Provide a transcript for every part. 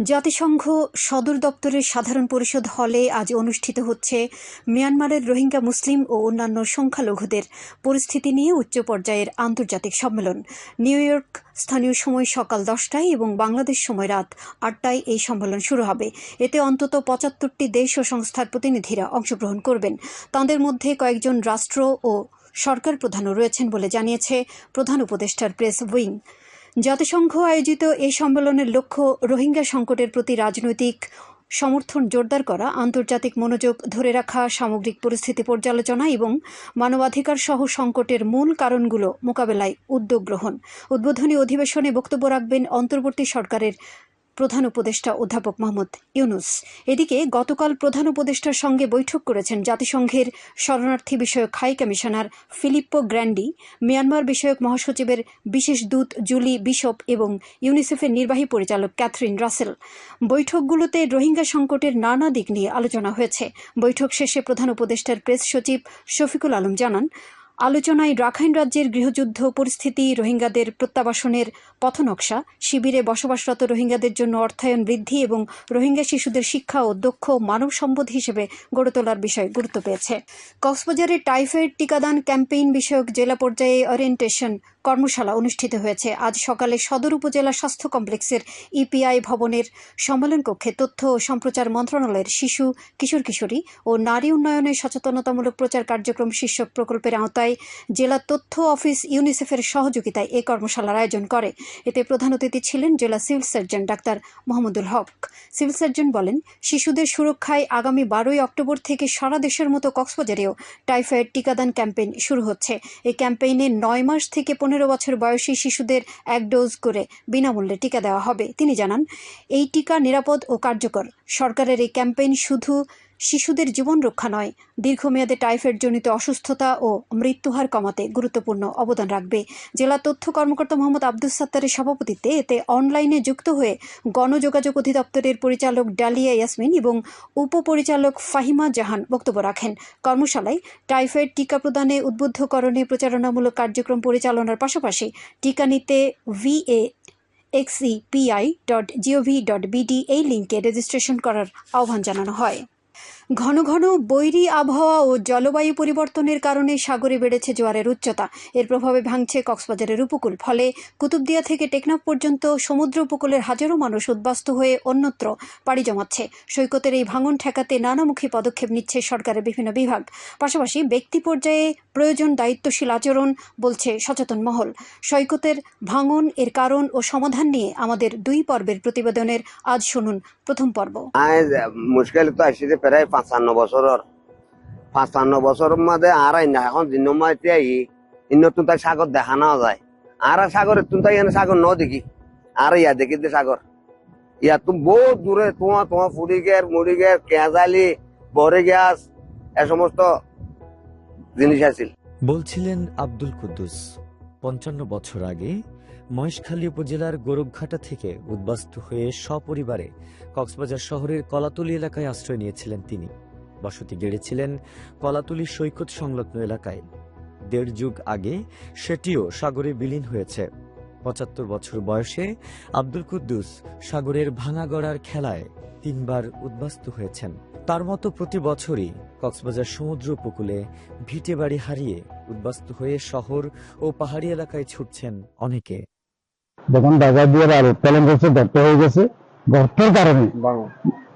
জাতিসংঘ সদর দপ্তরের সাধারণ পরিষদ হলে আজ অনুষ্ঠিত হচ্ছে মিয়ানমারের রোহিঙ্গা মুসলিম ও অন্যান্য সংখ্যালঘুদের পরিস্থিতি নিয়ে উচ্চ পর্যায়ের আন্তর্জাতিক সম্মেলন। নিউ ইয়র্ক স্থানীয় সময় সকাল দশটায় এবং বাংলাদেশ সময় রাত আটটায় এই সম্মেলন শুরু হবে। এতে অন্তত পঁচাত্তরটি দেশ ও সংস্থার প্রতিনিধিরা অংশগ্রহণ করবেন। তাঁদের মধ্যে কয়েকজন রাষ্ট্র ও সরকার প্রধানও রয়েছেন বলে জানিয়েছে প্রধান উপদেষ্টার প্রেস উইং। জাতিসংঘ আয়োজিত এই সম্মেলনের লক্ষ্য রোহিঙ্গা সংকটের প্রতি রাজনৈতিক সমর্থন জোরদার করা, আন্তর্জাতিক মনোযোগ ধরে রাখা, সামগ্রিক পরিস্থিতি পর্যালোচনা এবং মানবাধিকার সহ সংকটের মূল কারণগুলো মোকাবেলায় উদ্যোগ গ্রহণ। উদ্বোধনী অধিবেশনে বক্তব্য রাখবেন অন্তর্বর্তী সরকারের প্রধান উপদেষ্টা অধ্যাপক মোহাম্মদ ইউনুস। এদিকে গতকাল প্রধান উপদেষ্টার সঙ্গে বৈঠক করেছেন জাতিসংঘের শরণার্থী বিষয়ক high commissioner Filippo Grandi, Myanmar বিষয়ক মহাসচিবের বিশেষ দূত জুলি বিশপ এবং ইউনিসেফের নির্বাহী পরিচালক ক্যাথরিন রাসেল। বৈঠকগুলোতে রোহিঙ্গা সংকটের নানা দিক নিয়ে আলোচনা হয়েছে। বৈঠক শেষে প্রধান উপদেষ্টার প্রেস সচিব শফিকুল আলম জানান আলোচনায় রাখাইন রাজ্যের গৃহযুদ্ধ পরিস্থিতি, রোহিঙ্গাদের প্রত্যাবাসনের পথনকশা, শিবিরে বসবাসরত রোহিঙ্গাদের জন্য অর্থায়ন বৃদ্ধি এবং রোহিঙ্গা শিশুদের শিক্ষা ও দক্ষ মানব সম্পদ হিসেবে গড়ে তোলার বিষয় গুরুত্ব পেয়েছে। কক্সবাজারে টাইফয়েড টিকাদান ক্যাম্পেইন বিষয়ক জেলা পর্যায়ে ওরিয়েন্টেশন কর্মশালা অনুষ্ঠিত হয়েছে। আজ সকালে সদর উপজেলা স্বাস্থ্য কমপ্লেক্সের ইপিআই ভবনের সম্মেলন কক্ষে তথ্য ও সম্প্রচার মন্ত্রণালয়ের শিশু কিশোর কিশোরী ও নারী উন্নয়নে সচেতনতামূলক প্রচার কার্যক্রম শীর্ষক প্রকল্পের আওতায় জেলা তথ্য অফিস ইউনিসেফের সহযোগিতায় এই কর্মশালার আয়োজন করে। এতে প্রধান অতিথি ছিলেন জেলা civil surgeon doctor Mohammadul Haque. Civil surgeon বলেন, শিশুদের সুরক্ষায় আগামী বারোই অক্টোবর থেকে সারা দেশের মতো কক্সবাজারেও টাইফয়েড টিকাদান ক্যাম্পেইন শুরু হচ্ছে। এই ক্যাম্পেইনে নয় মাস থেকে পনেরো বছর বয়সী শিশুদের এক ডোজ করে বিনামূল্যে টিকা দেওয়া হবে। তিনি জানান, এই টিকা নিরাপদ ও কার্যকর। সরকারের এই ক্যাম্পেইন শুধু শিশুদের জীবন রক্ষা নয়। দীর্ঘমেয়াদে টাইফয়েডজনিত অসুস্থতা ও মৃত্যুহার কমাতে গুরুত্বপূর্ণ অবদান রাখবে। জেলা তথ্য কর্মকর্তা মোহাম্মদ আব্দুল সাত্তারের সভাপতিত্বে এতে অনলাইনে যুক্ত হয়ে গণযোগাযোগ অধিদপ্তরের পরিচালক ডালিয়া ইয়াসমিন এবং উপপরিচালক ফাহিমা জাহান বক্তব্য রাখেন। কর্মশালায় টাইফয়েড টিকা প্রদানে উদ্বুদ্ধকরণে প্রচারণামূলক কার্যক্রম পরিচালনার পাশাপাশি টিকা নিতে vaxepi dot gov dot BD এই লিঙ্কে রেজিস্ট্রেশন করার আহ্বান জানানো হয়। ঘন ঘন বৈরী আবহাওয়া ও জলবায়ু পরিবর্তনের কারণে সাগরে বেড়েছে জোয়ারের উচ্চতা। এর প্রভাবে ভাঙছে কক্সবাজারের উপকূল। ফলে কুতুবদিয়া থেকে টেকনাফ পর্যন্ত সমুদ্র উপকূলের হাজারো মানুষ উদ্বাস্ত হয়ে অন্যত্র পাড়ি জমাচ্ছে। সৈকতের এই ভাঙন ঠেকাতে নানামুখী পদক্ষেপ নিচ্ছে সরকারের বিভিন্ন বিভাগ। পাশাপাশি ব্যক্তি পর্যায়ে প্রয়োজন দায়িত্বশীল আচরণ, বলছে সচেতন মহল। সৈকতের ভাঙন, এর কারণ ও সমাধান নিয়ে আমাদের দুই পর্বের প্রতিবেদনের আজ শুনুন প্রথম পর্ব। মুশকিল তো আসছে প্রায় পাঁচান্ন বছরের পাঁচান্ন বছরের মধ্যে আর এখন দিন মাইতে আই ইন্নতুন তাই সাগর দেখা না যায়। আর সাগরের তুন তাই এনে সাগর ন দেখি। আর ইয়া দেখি দে সাগর ইয়া তুমি বহুত দূরে তোমার তোমার ফুড়ি গের মুড়ি গের কেঁজালি বরে গ্যাস এ সমস্ত জিনিস আছিল। বলছিলেন আব্দুল কুদ্দুস পঞ্চান্ন বছর আগে মহেশখালী উপজেলার গোরখঘাটা থেকে উদ্বাস্ত হয়ে সপরিবারে কক্সবাজার শহরের কলাতলি এলাকায় আশ্রয় নিয়েছিলেন তিনি। বসতি গেড়েছিলেন কলাতলি সৈকত সংলগ্ন এলাকায়। দেড় যুগ আগে সেটিও সাগরে বিলীন হয়েছে। পঁচাত্তর বছর বয়সে আব্দুল কুদ্দুস সাগরের ভাঙাগড়ার খেলায় তিনবার উদ্বাস্ত হয়েছেন। তার মতো প্রতি বছরই কক্সবাজার সমুদ্র উপকূলে ভিটে বাড়ি হারিয়ে উদ্বাস্তু হয়ে শহর ও পাহাড়ি এলাকায় ছুটছেন অনেকে। যখন ঢাকা দিয়ে আর উৎপাদন করছে গর্ত হয়ে গেছে। গর্তের কারণে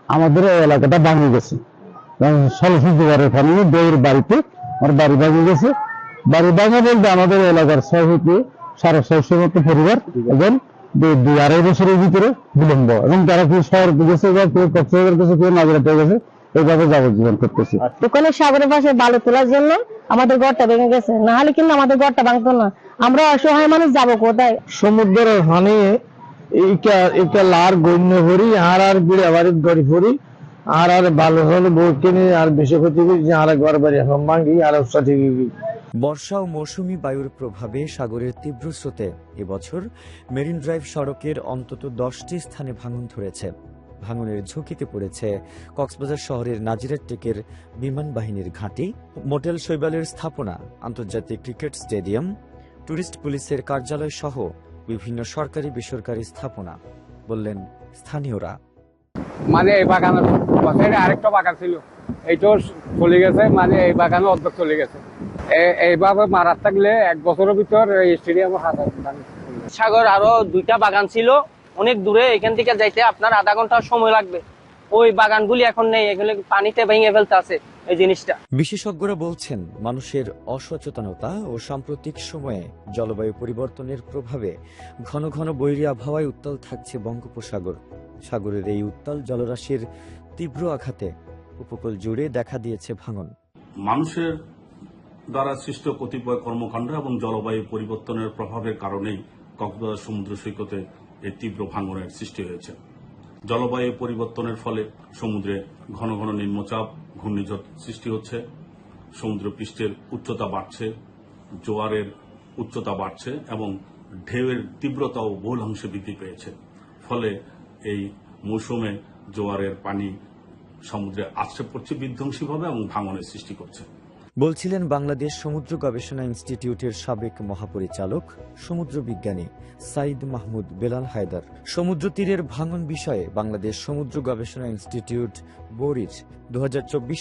আমাদের এলাকাটা ভাঙে গেছে। সরস্বতীবারের বাড়িতে আমার বাড়ি ভাঙে গেছে। বাড়ি ভাঙে বলতে আমাদের এলাকার ছয় সাড়ে ছয়শো মতো পরিবার এবং দু- দুই আড়াই বছরের ভিতরে বিলম্ব। এবং যারা কেউ শহর গেছে বা কেউ কক্সবাজার গেছে কেউ নাগরাতে গেছে এইভাবে যাবজ্জীবন করতেছে। ওখানে সাগরের পাশে বালু তোলার জন্য আমাদের ঘরটা ভেঙে গেছে। না হলে কিন্তু আমাদের ঘরটা ভাঙতো না। আমরা অসহায় মানুষ যাব কোথায়? সমুদ্রের হানি এইটা এটা লার গণ্য করি আর আর বিড়ে বাড়ির গড়ি পড়ি আর আর ভালো হলে বউ কিনে আর বেশি ক্ষতি করি আর ঘর বাড়ি এখন ভাঙ্গি আর সাথে বর্ষা ও মৌসুমী বায়ুর প্রভাবে সাগরের তীব্র স্রোতে এবছর মেরিন ড্রাইভ সড়কের অন্তত দশটি স্থানে ভাঙন ধরেছে। ভাঙনের ঝুঁকিতে পড়েছে কক্সবাজার শহরের নাজিরের টেকের বিমান বাহিনীর ঘাঁটি। মোটেল শৈবালের স্থাপনা আন্তর্জাতিক ক্রিকেট স্টেডিয়াম টুরিস্ট পুলিশের কার্যালয় সহ বিভিন্ন সরকারি বেসরকারি স্থাপনা বললেন স্থানীয়রা। মানে এই বাগানের পাশে আরেকটা বাগান ছিল এইটাও চলে গেছে মানে এই বাগানও অর্ধেক চলে গেছে। এইভাবে মারার থাকলে এক বছরের ভিতর এই স্টেডিয়ামে হাজার সাগর আরও দুইটা বাগান ছিল অনেক দূরে এখান থেকে যাইতে আপনার আধা ঘণ্টা সময় লাগবে। ওই বাগানগুলি এখন নেই এগুলো পানিতে ভেঙে ফেলতে আছে এই জিনিসটা। বিশেষজ্ঞরা বলছেন মানুষের অসচেতনতা ও সাম্প্রতিক সময়ে জলবায়ু পরিবর্তনের প্রভাবে ঘন ঘন বৈরী আবহাওয়ায় উত্তাল থাকছে বঙ্গোপসাগর। সাগরের এই উত্তাল জলরাশির তীব্র আঘাতে উপকূল জুড়ে দেখা দিয়েছে ভাঙন। মানুষের দ্বারা সৃষ্ট কতিপয় কর্মকাণ্ড এবং জলবায়ু পরিবর্তনের প্রভাবের কারণেই কক্সবাজার সমুদ্র সৈকতে এই তীব্র ভাঙনের সৃষ্টি হয়েছে। জলবায়ু পরিবর্তনের ফলে সমুদ্রে ঘন ঘন নিম্নচাপ, ঘূর্ণিঝড় সৃষ্টি হচ্ছে। সমুদ্র পৃষ্ঠের উচ্চতা বাড়ছে, জোয়ারের উচ্চতা বাড়ছে এবং ঢেউয়ের তীব্রতাও বহুল অংশে বৃদ্ধি পেয়েছে। ফলে এই মৌসুমে জোয়ারের পানি সমুদ্রে আছড়ে পড়ছে, বিধ্বংসীভাবে এবং ভাঙনের সৃষ্টি করছে। বলছিলেন বাংলাদেশ সমুদ্র গবেষণা ইনস্টিটিউটের সাবেক মহাপরিচালক, সমুদ্র বিজ্ঞানী সাইদ মাহমুদ বেলাল হায়দার। সমুদ্র তীরের ভাঙন বিষয়ে বাংলাদেশ সমুদ্র গবেষণা ইনস্টিটিউট বোরির দু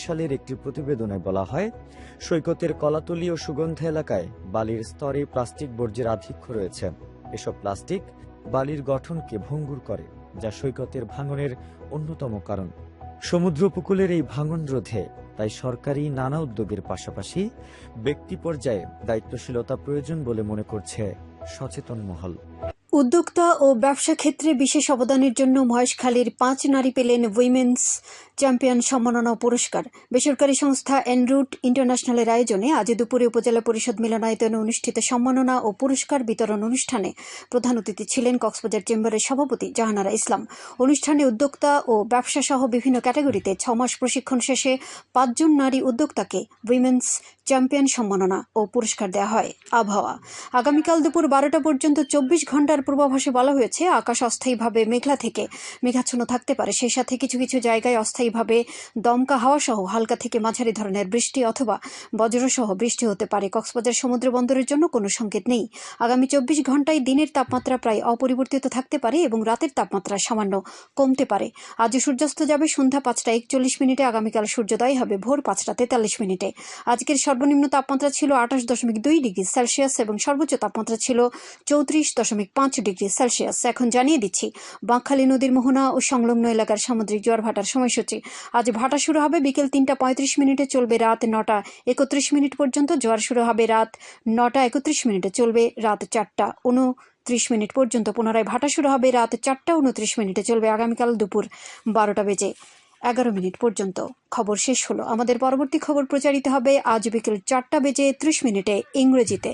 সালের একটি প্রতিবেদনে বলা হয়, সৈকতের কলাতলি ও সুগন্ধা এলাকায় বালির স্তরে প্লাস্টিক বর্জ্যের আধিক্য রয়েছে। এসব প্লাস্টিক বালির গঠনকে ভঙ্গুর করে, যা সৈকতের ভাঙনের অন্যতম কারণ। সমুদ্র উপকূলের এই ভাঙন রোধে তাই সরকারি নানা উদ্যোগের পাশাপাশি ব্যক্তি পর্যায়ে দায়িত্বশীলতা প্রয়োজন বলে মনে করছে সচেতন মহল। উদ্যোক্তা ও ব্যবসা ক্ষেত্রে বিশেষ অবদানের জন্য মহেশখালীর পাঁচ নারী পেলেন উইমেন্স চ্যাম্পিয়ন সম্মাননা পুরস্কার। বেসরকারি সংস্থা এনরুট ইন্টারন্যাশনালের আয়োজনে আজ দুপুরে উপজেলা পরিষদ মিলনায়তনে অনুষ্ঠিত সম্মাননা ও পুরস্কার বিতরণ অনুষ্ঠানে প্রধান অতিথি ছিলেন কক্সবাজার চেম্বারের সভাপতি জাহানারা ইসলাম। অনুষ্ঠানে উদ্যোক্তা ও ব্যবসা সহ বিভিন্ন ক্যাটাগরিতে ছমাস প্রশিক্ষণ শেষে পাঁচজন নারী উদ্যোক্তাকে উইমেন্স চ্যাম্পিয়ন সম্মাননা ও পুরস্কার দেওয়া হয়। আবহাওয়া। আগামীকাল দুপুর বারোটা পর্যন্ত চব্বিশ ঘণ্টার পূর্বাভাসে বলা হয়েছে, আকাশ অস্থায়ীভাবে মেঘলা থেকে মেঘাচ্ছন্ন থাকতে পারে। সেই সাথে কিছু কিছু জায়গায় অস্থায়ীভাবে দমকা হাওয়া সহ হালকা থেকে মাঝারি ধরনের বৃষ্টি অথবা বজ্রসহ বৃষ্টি হতে পারে। কক্সবাজার সমুদ্র বন্দরের জন্য কোনো সংকেত নেই। আগামী চব্বিশ ঘন্টায় দিনের তাপমাত্রা প্রায় অপরিবর্তিত থাকতে পারে এবং রাতের তাপমাত্রা সামান্য কমতে পারে। আজ সূর্যাস্ত যাবে সন্ধ্যা পাঁচটা একচল্লিশ মিনিটে, আগামীকাল সূর্যোদয় হবে ভোর পাঁচটা তেতাল্লিশ মিনিটে। আজকের সর্বনিম্ন তাপমাত্রা ছিল আঠাশ দশমিক দুই ডিগ্রি সেলসিয়াস এবং সর্বোচ্চ তাপমাত্রা ছিল চৌত্রিশ দশমিক পাঁচ ডিগ্রি সেলসিয়াস। এখন জানিয়ে দিচ্ছি, বাঁকখালী নদীর মোহনা ও সংলগ্ন এলাকার সামুদ্রিক জোয়ার ভাটার সময়সূচি। আজ ভাটা শুরু হবে বিকেল তিনটা পঁয়ত্রিশ মিনিটে চলবে রাত নটা একত্রিশ মিনিট পর্যন্ত, জোয়ার শুরু হবে রাত নটা একত্রিশ মিনিটে চলবে রাত চারটা উনত্রিশ মিনিট পর্যন্ত। পুনরায় ভাটা শুরু হবে রাত চারটা উনত্রিশ মিনিটে চলবে আগামীকাল দুপুর বারোটা বেজে এগারো মিনিট পর্যন্ত। খবর শেষ হলো। আমাদের পরবর্তী খবর প্রচারিত হবে আজ বিকেল চারটা বেজে ত্রিশ মিনিটে ইংরেজিতে।